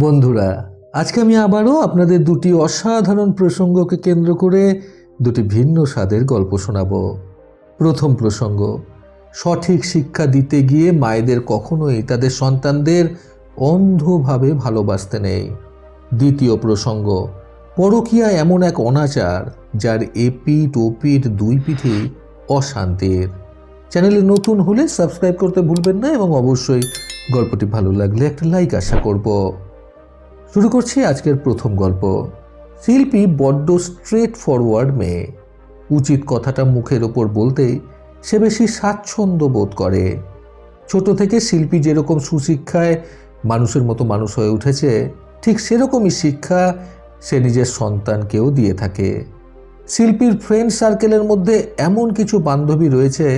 বন্ধুরা, আজকে আমি আবারও আপনাদের দুটি অসাধারণ প্রসঙ্গকে কেন্দ্র করে দুটি ভিন্ন স্বাদের গল্প শোনাব। প্রথম প্রসঙ্গ, সঠিক শিক্ষা দিতে গিয়ে মায়েদের কখনোই তাদের সন্তানদের অন্ধভাবে ভালোবাসতে নেই। দ্বিতীয় প্রসঙ্গ, পরকীয়া এমন এক অনাচার যার এপিঠ ওপিঠ দুই পিঠে অশান্তির। চ্যানেলে নতুন হলে সাবস্ক্রাইব করতে ভুলবেন না এবং অবশ্যই গল্পটি ভালো লাগলে একটা লাইক আশা করব। শুরু করছি আজকের প্রথম গল্প। শিল্পী বড্ড স্ট্রেট ফরওয়ার্ড মেয়ে। উচিত কথাটা মুখের ওপর বলতেই সে বেশি স্বাচ্ছন্দ্য বোধ করে। ছোট থেকে শিল্পী যেরকম সুশিক্ষায় মানুষের মতো মানুষ হয়ে উঠেছে, ঠিক সেরকমই শিক্ষা সে নিজের সন্তানকেও দিয়ে থাকে। শিল্পীর ফ্রেন্ড সার্কেলের মধ্যে এমন কিছু বান্ধবী রয়েছে,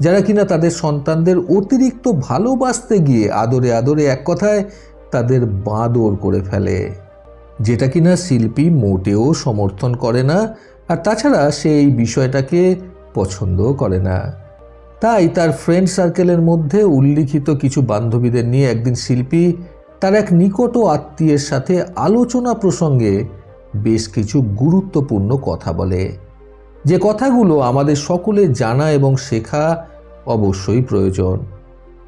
যারা কিনা তাদের সন্তানদের অতিরিক্ত ভালোবাসতে গিয়ে আদরে আদরে এক কথায় তাদের বাঁদর করে ফেলে, যেটা কিনা শিল্পী মোটেও সমর্থন করে না, আর তাছাড়া সে এই বিষয়টাকে পছন্দও করে না। তাই তার ফ্রেন্ড সার্কেলের মধ্যে উল্লিখিত কিছু বান্ধবীদের নিয়ে একদিন শিল্পী তার এক নিকট আত্মীয়ের সাথে আলোচনা প্রসঙ্গে বেশ কিছু গুরুত্বপূর্ণ কথা বলে। যে কথাগুলো আমাদের সকলে জানা এবং শেখা অবশ্যই প্রয়োজন।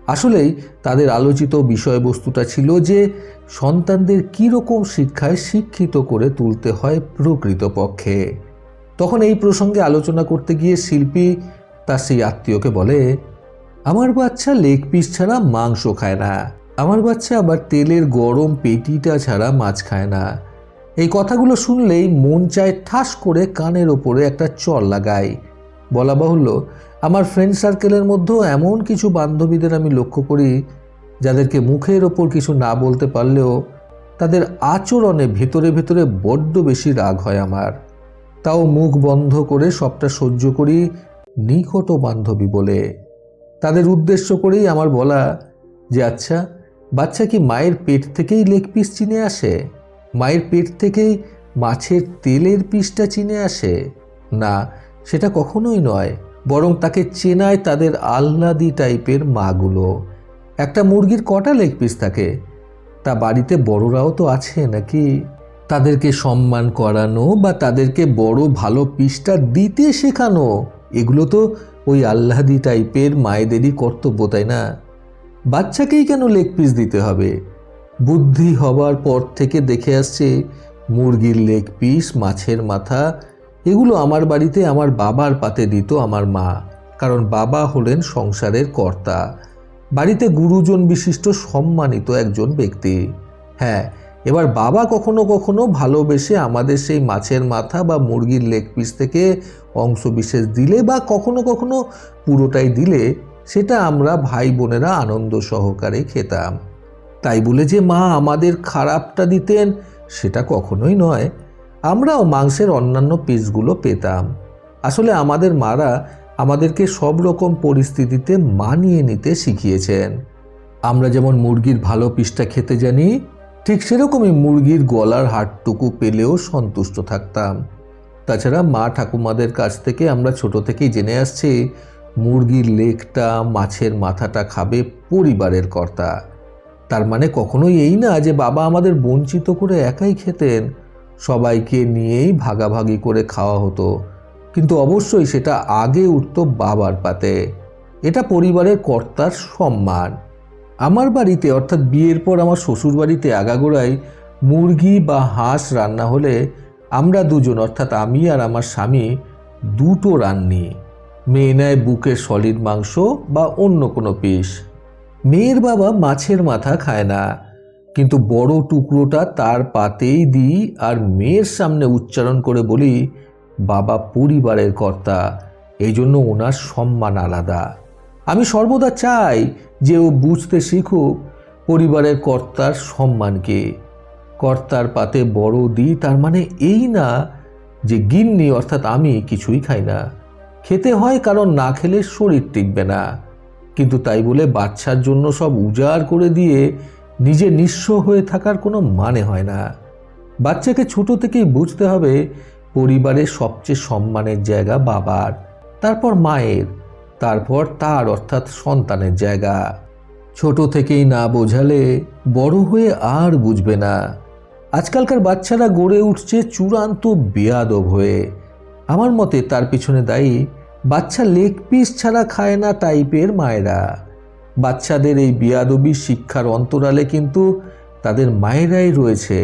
আসলেই তাদের আলোচিত বিষয়বস্তুটা ছিল যে সন্তানদের কীরকম শিক্ষায় শিক্ষিত করে তুলতে হয় প্রকৃতপক্ষে। তখন এই প্রসঙ্গে আলোচনা করতে গিয়ে শিল্পী তার সেই আত্মীয়কে বলে, আমার বাচ্চা লেগ পিস ছাড়া মাংস খায় না। আমার বাচ্চা আবার তেলের গরম পেটিটা ছাড়া মাছ খায় না। এই কথাগুলো শুনলেই মন চায় ঠাস করে কানের ওপরে একটা চল লাগায়। বলা বাহুল্য আমার ফ্রেন্ড সার্কেলের মধ্যেও এমন কিছু বান্ধবীদের আমি লক্ষ্য করি, যাদেরকে মুখের ওপর কিছু না বলতে পারলেও তাদের আচরণে ভেতরে ভেতরে বড্ড বেশি রাগ হয় আমার। তাও মুখ বন্ধ করে সবটা সহ্য করি নিকট বান্ধবী বলে। তাদের উদ্দেশ্য করেই আমার বলা যে আচ্ছা বাচ্চা কি মায়ের পেট থেকেই লেগ পিস চিনে আসে? মায়ের পেট থেকেই মাছের তেলের পিসটা চিনে আসে? না, সেটা কখনোই নয়। বরং তাকে চেনায় তাদের আহ্লাদি টাইপের মাগুলো। একটা মুরগির কটা লেগ পিস থাকে? তা বাড়িতে বড়রাও তো আছে নাকি? তাদেরকে সম্মান করানো বা তাদেরকে বড় ভালো পিসটা দিতে শেখানো, এগুলো তো ওই আহ্লাদি টাইপের মায়েদেরই কর্তব্য, তাই না? বাচ্চাকেই কেন লেগ পিস দিতে হবে? বুদ্ধি হবার পর থেকে দেখে আসছে, মুরগির লেগ পিস মাছের মাথা এগুলো আমার বাড়িতে আমার বাবার পাতে দিত আমার মা, কারণ বাবা হলেন সংসারের কর্তা। বাড়িতে গুরুজন বিশিষ্ট সম্মানিত একজন ব্যক্তি। হ্যাঁ এবার বাবা কখনো কখনো ভালোবেসে আমাদের সেই মাছের মাথা বা মুরগির লেগ পিস থেকে অংশ বিশেষ দিলে বা কখনো কখনো পুরোটাই দিলে, সেটা আমরা ভাই বোনেরা আনন্দ সহকারে খেতাম। তাই বলে যে মা আমাদের খারাপটা দিতেন, সেটা কখনোই নয়। আমরাও মাংসের অন্যান্য পিসগুলো পেতাম। আসলে আমাদের মারা আমাদেরকে সব রকম পরিস্থিতিতে মানিয়ে নিতে শিখিয়েছেন। আমরা যেমন মুরগির ভালো পিসটা খেতে জানি, ঠিক সেরকমই মুরগির গলার হাটটুকু পেলেও সন্তুষ্ট থাকতাম। তাছাড়া মা ঠাকুমাদের কাছ থেকে আমরা ছোট থেকেই জেনে আসছি, মুরগির লেকটা, মাছের মাথাটা খাবে পরিবারের কর্তা। তার মানে কখনোই এই না যে বাবা আমাদের বঞ্চিত করে একাই খেতেন। সবাইকে নিয়েই ভাগাভাগি করে খাওয়া হতো। কিন্তু অবশ্যই সেটা আগে উঠত বাবার পাতে। এটা পরিবারের কর্তার সম্মান। আমার বাড়িতে, অর্থাৎ বিয়ের পর আমার শ্বশুর বাড়িতে মুরগি বা হাঁস রান্না হলে আমরা দুজন, অর্থাৎ আমি আর আমার স্বামী, দুটো রান্নি। মেয়ে নেয় বুকের সলিড মাংস বা অন্য কোনো পিস। মেয়ের বাবা মাছের মাথা খায় না। কিন্তু বড় টুকরোটা তার পাতেই দিই আর মেয়ের সামনে উচ্চারণ করে বলি, বাবা পরিবারের কর্তা এই জন্য ওনার সম্মান আলাদা। আমি সর্বদা চাই যে ও বুঝতে শিখুক পরিবারের কর্তার সম্মানকে। কর্তার পাতে বড় দিই তার মানে এই না যে গিন্নি অর্থাৎ আমি কিছুই খাই না। খেতে হয় কারণ না খেলে শরীর টিকবে না। কিন্তু তাই বলে বাচ্চার জন্য সব উজাড় করে দিয়ে নিজে নিঃস্ব হয়ে থাকার কোনো মানে হয় না। বাচ্চাকে ছোট থেকেই বুঝতে হবে পরিবারের সবচেয়ে সম্মানের জায়গা বাবার, তারপর মায়ের, তারপর তার অর্থাৎ সন্তানের জায়গা। ছোট থেকেই না বোঝালে বড় হয়ে আর বুঝবে না। আজকালকার বাচ্চারা গড়ে উঠছে চূড়ান্ত বেয়াদব হয়ে। আমার মতে তার পিছনে দায়ী বাচ্চা লেগ পিস ছাড়া খায় না টাইপের মায়েরা। বাচ্চাদের এই বিয়াদবি শিক্ষার অন্তরালে কিন্তু তাদের মায়েরাই রয়েছে।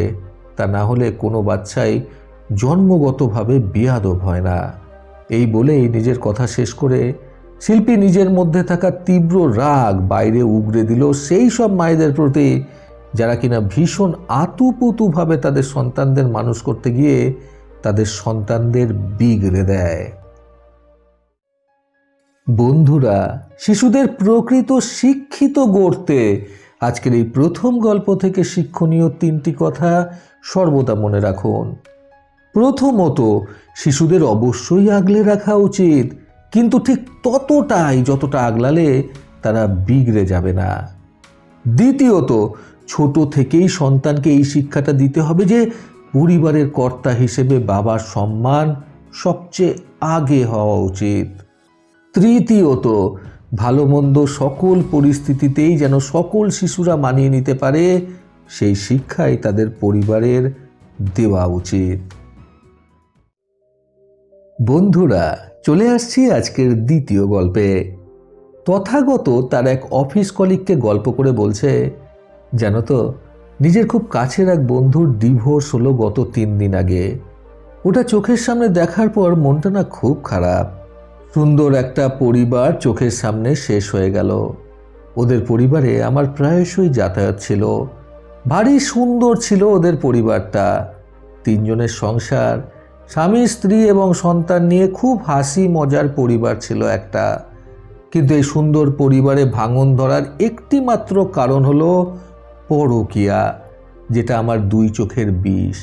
তা না হলে কোনো বাচ্চাই জন্মগতভাবে বিয়াদব হয় না। এই বলেই নিজের কথা শেষ করে শিল্পী নিজের মধ্যে থাকা তীব্র রাগ বাইরে উগড়ে দিল সেই সব মায়েদের প্রতি, যারা কিনা ভীষণ আতুপুতুভাবে তাদের সন্তানদের মানুষ করতে গিয়ে তাদের সন্তানদের বিগড়ে দেয়। বন্ধুরা, শিশুদের প্রকৃত শিক্ষিত গড়তে আজকের এই প্রথম গল্প থেকে শিক্ষণীয় তিনটি কথা সর্বদা মনে রাখুন। প্রথমত, শিশুদের অবশ্যই আগলে রাখা উচিত, কিন্তু ঠিক ততটাই যতটা আগলালে তারা বিগড়ে যাবে না। দ্বিতীয়ত, ছোট থেকেই সন্তানকে এই শিক্ষাটা দিতে হবে যে পরিবারের কর্তা হিসেবে বাবার সম্মান সবচেয়ে আগে হওয়া উচিত। তৃতীয়ত, ভালো মন্দ সকল পরিস্থিতিতেই যেন সকল শিশুরা মানিয়ে নিতে পারে, সেই শিক্ষাই তাদের পরিবারের দেওয়া উচিত। বন্ধুরা, চলে আসছি আজকের দ্বিতীয় গল্পে। তথাগত তার এক অফিস কলিগকে গল্প করে বলছে, জানো তো, নিজের খুব কাছের এক বন্ধুর ডিভোর্স হলো গত তিন দিন আগে। ওটা চোখের সামনে দেখার পর মনটা না খুব খারাপ। সুন্দর একটা পরিবার চোখের সামনে শেষ হয়ে গেল। ওদের পরিবারে আমার প্রায়শই যাতায়াত ছিল। ভারী সুন্দর ছিল ওদের পরিবারটা। তিনজনের সংসার, স্বামী, স্ত্রী এবং সন্তান নিয়ে খুব হাসি মজার পরিবার ছিল একটা। কিন্তু এই সুন্দর পরিবারে ভাঙন ধরার একটি মাত্র কারণ হলো পরকিয়া, যেটা আমার দুই চোখের বিষ।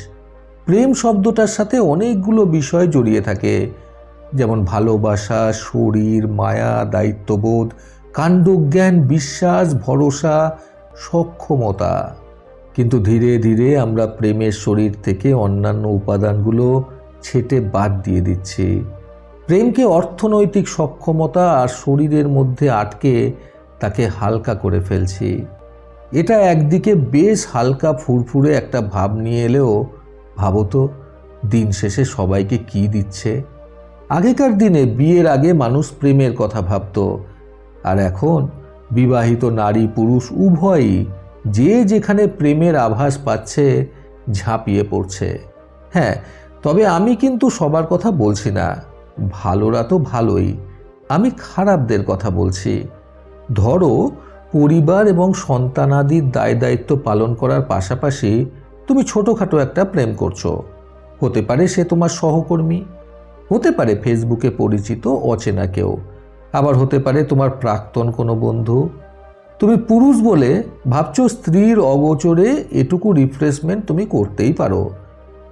প্রেম শব্দটার সাথে অনেকগুলো বিষয় জড়িয়ে থাকে। যেমন ভালোবাসা, শরীর, মায়া, দায়িত্ববোধ, কাণ্ডজ্ঞান, বিশ্বাস, ভরসা, সক্ষমতা। কিন্তু ধীরে ধীরে আমরা প্রেমের শরীর থেকে অন্যান্য উপাদানগুলো ছেটে বাদ দিয়ে দিচ্ছি। প্রেমকে অর্থনৈতিক সক্ষমতা আর শরীরের মধ্যে আটকে তাকে হালকা করে ফেলছি। এটা একদিকে বেশ হালকা ফুরফুরে একটা ভাব নিয়ে এলেও, ভাবো তো, দিন শেষে সবাইকে কি দিচ্ছে? আগেকার দিনে বিয়ের আগে মানুষ প্রেমের কথা ভাবত, আর এখন বিবাহিত নারী পুরুষ উভয়ই যে যেখানে প্রেমের আভাস পাচ্ছে ঝাঁপিয়ে পড়ছে। হ্যাঁ তবে আমি কিন্তু সবার কথা বলছি না। ভালোরা তো ভালোই। আমি খারাপদের কথা বলছি। ধরো, পরিবার এবং সন্তানাদির দায় দায়িত্ব পালন করার পাশাপাশি তুমি ছোটোখাটো একটা প্রেম করছ। হতে পারে সে তোমার সহকর্মী হতে পারে ফেসবুকে পরিচিত অচেনা কেউ। আবার হতে পারে তোমার প্রাক্তন কোনো বন্ধু। তুমি পুরুষ বলে ভাবছ স্ত্রীর অগোচরে এটুকু রিফ্রেশমেন্ট তুমি করতেই পারো।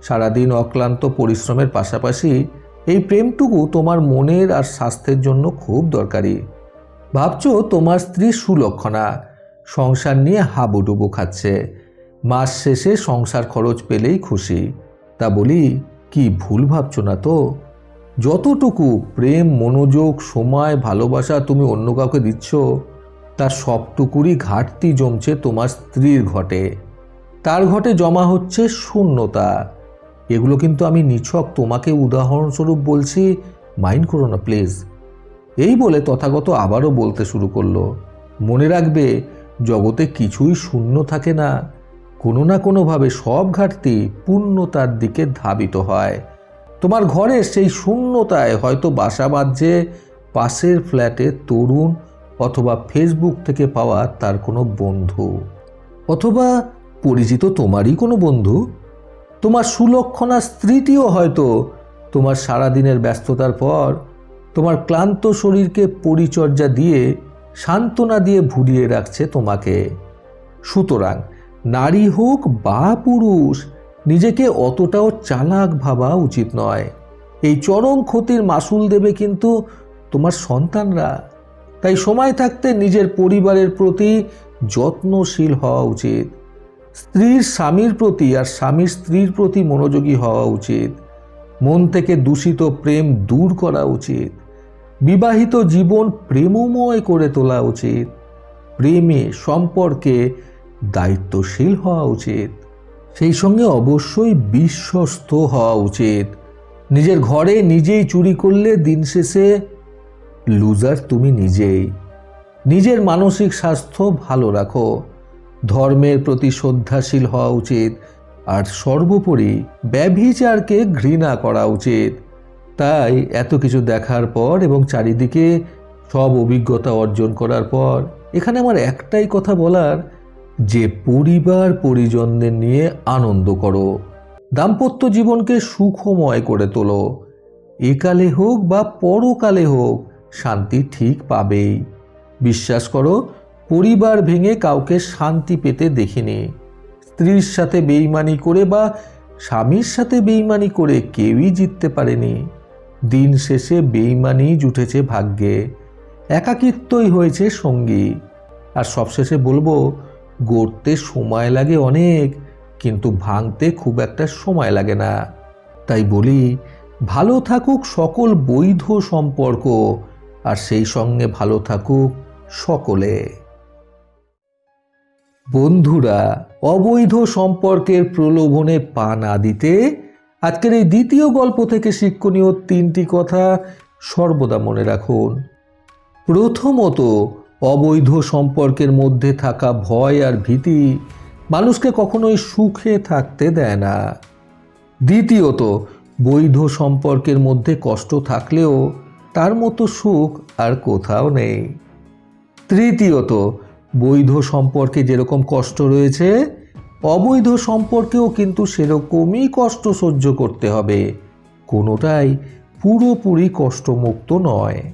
সারাদিন অক্লান্ত পরিশ্রমের পাশাপাশি এই প্রেমটুকু তোমার মনের আর স্বাস্থ্যের জন্য খুব দরকারি। ভাবছ তোমার স্ত্রী সুলক্ষণা, সংসার নিয়ে হাবুডুবু খাচ্ছে। মাস শেষে সংসার খরচ পেলেই খুশি। তা বলি, কি ভুল ভাবছ না তো? যতটুকু প্রেম, মনোযোগ, সময়, ভালোবাসা তুমি অন্য কাউকে দিচ্ছ, তার সবটুকুরই ঘাটতি জমছে তোমার স্ত্রীর ঘটে। তার ঘটে জমা হচ্ছে শূন্যতা। এগুলো কিন্তু আমি নিছক তোমাকে উদাহরণস্বরূপ বলছি, মাইন্ড করো না, প্লিজ। এই বলে তথাগত আবারও বলতে শুরু করল। মনে রাখবে, জগতে কিছুই শূন্য থাকে না। কোনো না কোনোভাবে সব ঘাটতি পূর্ণতার দিকে ধাবিত হয়। তোমার ঘরে সেই শূন্যতায় হয়তো বাসা বাঁধছে, পাশের ফ্ল্যাটে তরুণ অথবা ফেসবুক থেকে পাওয়া তার কোনো বন্ধু। অথবা পরিচিত তোমারই কোনো বন্ধু। তোমার সুলক্ষণা স্ত্রীটিও হয়তো তোমার সারাদিনের ব্যস্ততার পর তোমার ক্লান্ত শরীরকে পরিচর্যা দিয়ে, সান্ত্বনা দিয়ে ভুলিয়ে রাখছে তোমাকে। সুতরাং নারী হোক বা পুরুষ নিজেকে অতটাও চালাক ভাবা উচিত নয়। এই চরম ক্ষতির মাসুল দেবে কিন্তু তোমার সন্তানরা। তাই সময় থাকতে নিজের পরিবারের প্রতি যত্নশীল হওয়া উচিত। স্ত্রীর স্বামীর প্রতি আর স্বামীর স্ত্রীর প্রতি মনোযোগী হওয়া উচিত। মন থেকে দূষিত প্রেম দূর করা উচিত। বিবাহিত জীবন প্রেমময় করে তোলা উচিত। প্রেমে, সম্পর্কে দায়িত্বশীল হওয়া উচিত। সেই সঙ্গে অবশ্যই বিশ্বস্ত হওয়া উচিত। নিজের ঘরে নিজেই চুরি করলে দিন শেষে লুজার তুমি নিজেই। নিজের মানসিক স্বাস্থ্য ভালো রাখো। ধর্মের প্রতি শ্রদ্ধাশীল হওয়া উচিত। আর সর্বোপরি ব্যভিচারকে ঘৃণা করা উচিত। তাই এত কিছু দেখার পর এবং চারিদিকে সব অভিজ্ঞতা অর্জন করার পর, এখানে আমার একটাই কথা বলার যে পরিবার পরিজনদের নিয়ে আনন্দ করো। দাম্পত্য জীবনকে সুখময় করে তোলো। একালে হোক বা পরকালে হোক, শান্তি ঠিক পাবেই। বিশ্বাস করো, পরিবার ভেঙে কাউকে শান্তি পেতে দেখিনি। স্ত্রীর সাথে বেইমানি করে বা স্বামীর সাথে বেইমানি করে কেউই জিততে পারেনি। দিন শেষে বেইমানি জুটেছে ভাগ্যে। একাকিত্বই হয়েছে সঙ্গী। আর সবশেষে বলব গড়তে সময় লাগে অনেক, কিন্তু ভাঙতে খুব একটা সময় লাগে না। তাই বলি, ভালো থাকুক সকল বৈধ সম্পর্ক, আর সেই সঙ্গে ভালো থাকুক সকলে। বন্ধুরা, অবৈধ সম্পর্কের প্রলোভনে পা না দিতে আজকের এই দ্বিতীয় গল্প থেকে শিক্ষণীয় তিনটি কথা সর্বদা মনে রাখুন। প্রথমত অবৈধ সম্পর্কের মধ্যে থাকা ভয় আর ভীতি মানুষকে কখনোই সুখে থাকতে দেয় না। দ্বিতীয়ত, বৈধ সম্পর্কের মধ্যে কষ্ট থাকলেও তার মতো সুখ আর কোথাও নেই। তৃতীয়ত, বৈধ সম্পর্কে যেরকম কষ্ট রয়েছে, অবৈধ সম্পর্কেও কিন্তু সেরকমই কষ্ট সহ্য করতে হবে। কোনোটাই পুরোপুরি কষ্টমুক্ত নয়।